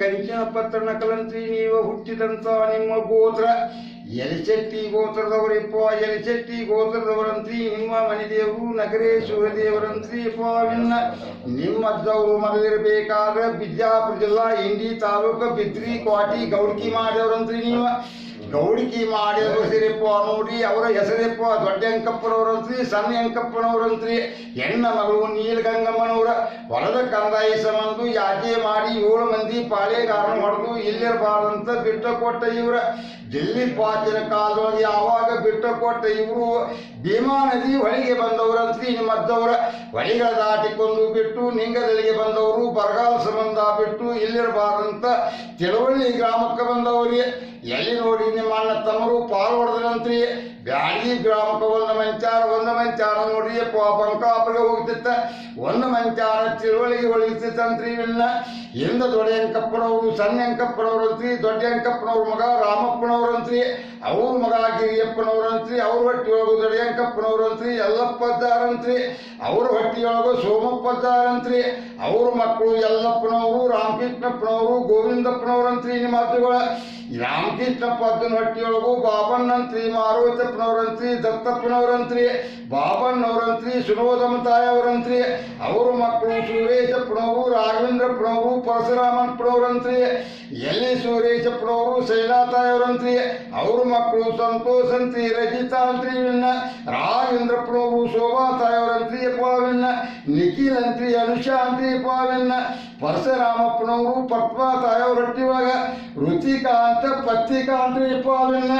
ಕಂಚಿನ ಪತ್ರ ನಕಲಂತ್ರಿ ನೀವು ಹುಟ್ಟಿದಂತ ನಿಮ್ಮ ಗೋತ್ರ. ಎಲಿಶೆಟ್ಟಿ ಗೋತ್ರದವರಿಪ್ಪ ಎಲಿಶೆಟ್ಟಿ ಗೋತ್ರದವರಂತ್ರಿ, ನಿಮ್ಮ ಮನೆದೇವರು ನಗರೇಶ್ವರ ದೇವರಂತ್ರಿ ಪಾವಿನ್ನ ನಿಮ್ಮದ್ದವರು ಮರದಿರಬೇಕಾದ್ರೆ ಬಿಜಾಪುರ ಜಿಲ್ಲಾ, ಇಂಡಿ ತಾಲೂಕು ಬಿದ್ರಿ, ಕ್ವಾಟಿ, ಗೌಡ್ಕಿ ಮಾಡಿದವರಂತ್ರಿ ನೀವು. ಗೌಡಿಕಿ ಮಾಡಿದ್ರು ಸಿರಿಪ್ಪ ನೋಡಿ ಅವರ ಹೆಸರಿಪ್ಪ ದೊಡ್ಡ ಅಂಕಪ್ಪನವರಂತ್ರಿ ಸಣ್ಣ ಅಂಕಪ್ಪನವರಂತ್ರಿ ಹೆಣ್ಣ ಮಗಳು ನೀಲಗಂಗಮ್ಮನವರ, ಹೊಲದ ಕಂದಾಯ ಸಂಬಂಧ ಯಾಕೆ ಮಾಡಿ ಏಳು ಮಂದಿ ಪಾಳೆಗಾರನ ಹೊಡೆದು ಇಲ್ಲಿರಬಾರ್ದಂತ ಬಿಟ್ಟ ಕೊಟ್ಟ ಇವರ ದಿಲ್ಲಿ ಪಾಚಿನ ಕಾಲದೊಳಗೆ ಯಾವಾಗ ಬಿಟ್ಟ ಕೊಟ್ಟ ಇವರು ಭೀಮಾ ನದಿ ಹೊಳಿಗೆ ಬಂದವರಂತ್ರಿ ಮದ್ದವರ ಹೊಳಿಗಳ ದಾಟಿಕೊಂಡು ಬಿಟ್ಟು ನಿಂಗದಲ್ಲಿಗೆ ಬಂದವರು, ಬರಗಾಲ ಸಂಬಂಧ ಬಿಟ್ಟು ಇಲ್ಲಿರಬಾರ್ದಂತ ತಿಳುವಳ್ಳಿ ಗ್ರಾಮಕ್ಕೆ ಬಂದವರಿಗೆ ಎಲ್ಲಿ ನೋಡಿ ನಿಮ್ಮ ಅಣ್ಣ ತಮ್ಮರು ಹೊಡೆದ್ರಂತ್ರಿ ಗ್ರಾಮಕ್ಕೆ ಒಂದು ಮಂಚಾರ ಒಂದು ಮಂಚಾರ ನೋಡ್ರಿ ಪ- ಬಂಕಾಪುರಿಗೆ ಹೋಗ್ತಿತ್ತ. ಒಂದು ಮಂಚಾರ ತಿಳುವಳಿಗೆ ಒಳಗಿಸ್ತಿತ್ತಂತ್ರಿ ಇನ್ನ ಹಿಂದ ದೊಡ್ಡ ಅಂಕಪ್ಪನವರು ಸಣ್ಣ ಅಂಕಪ್ಪನವ್ರಂತ್ರಿ ದೊಡ್ಡ ಅಂಕಪ್ಪನವ್ರ ಮಗ ರಾಮಪ್ಪನವ್ರಂತ್ರಿ ಅವ್ರ ಮಗ ಗಿರಿಯಪ್ಪನವ್ರಂತ್ರಿ ಅವ್ರ ಹೊಟ್ಟಿಯೊಳಗು ದೊಡ್ಡ ಅಂಕಪ್ಪನವ್ರಂತ್ರಿ ಯಲ್ಲಪ್ಪದ್ದಾರಂತ್ರಿ ಅವ್ರ ಹೊಟ್ಟಿಯೊಳಗು ಸೋಮಪ್ಪದ್ದಾರಂತ್ರಿ ಅವ್ರ ಮಕ್ಕಳು ಯಲ್ಲಪ್ಪನವರು, ರಾಮಕೃಷ್ಣಪ್ಪನವರು ಗೋವಿಂದಪ್ಪನವ್ರಂತ್ರಿ ನಿಮ್ಮ ಮಾತುಗಳ. ರಾಮಕೃಷ್ಣಪ್ಪ ಅದನ್ನ ಹೊಟ್ಟಿಯೊಳಗು ಬಾಬಣ್ಣಂತ್ರಿ ಮಾರುತಪ್ಪನವ್ರಂತ್ರಿ ದತ್ತಪ್ಪನವರಂತ್ರಿ ಬಾಬಣ್ಣವರಂತ್ರಿ ತಾಯವರಂತ್ರಿ ಅವ್ರ ಮಕ್ಕಳು ಸೂರೇಶಪ್ಪನವರು ರಾಘವೇಂದ್ರಪ್ಪನವರು ಪರಶುರಾಮಪ್ಪನವರಂತ್ರಿ ಎಲ್ಲಿ ಶೈಲಾ ಶೈಲಾತಾಯವರಂತ್ರಿ, ಅವ್ರ ಮಕ್ಕಳು ಸಂತೋಷ್ ಅಂತ್ರಿ ರಜಿತಾ ಅಂತ್ರಿ ರಾಘವೇಂದ್ರಪ್ಪನವರು ಶೋಭಾ ತಾಯವರಂತ್ರಿ ಪಾವನ್ನ ನಿಖಿಲ್ ಅಂತ್ರಿ ಅನುಷಾ ಅಂತ್ರಿ ಪಾವನ್ನ ಪರಶುರಾಮಪ್ಪನವರು ಪದ್ಮಾ ತಾಯವ್ರ ಹೊಟ್ಟಿ ಒಳಗ ರುಚಿಕಾಂತ ಪತ್ರಿಕಾಂತ ಪಾವನ್ನ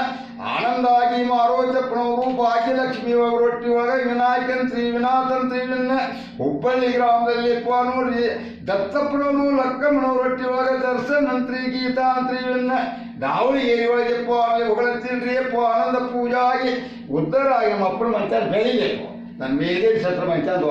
ಆನಂದಾಗಿ ಮಾರೋಜಪ್ಪನವರು ಭಾಗ್ಯಲಕ್ಷ್ಮಿ ಅವ್ರ ಹೊಟ್ಟಿ ಒಳಗ ವಿನಾಯಕಂತ್ರಿ ವಿನಾಥಂತ್ರಿ ಇವನ್ನ ಹುಬ್ಬಳ್ಳಿ ಗ್ರಾಮದಲ್ಲಿ ಪ ನೋಡ್ರಿ ದತ್ತಪ್ಪನವರು ಲಕ್ಕಮ್ಮನವ್ರ ಹೊಟ್ಟಿ ಒಳಗ ದರ್ಶನ್ ಅಂತ್ರಿ ಗೀತಾ ಅಂತ್ರಿ ಇವನ್ನ ದಾವಣಗೆರೆ ಒಳಗೆ ಪ ಅಲ್ಲಿ ಹೊಗಳತ್ತಿಲ್ರಿ ಪ ಆನಂದ ಪೂಜಾ ಆಗಿ ಉದ್ಧಾರ ಆಗಿ ಮಕ್ಕಳು ಮಂಚಾರ ಬೆಳಿಬೇಕು దాని మీదే క్షేత్రం అయితే అది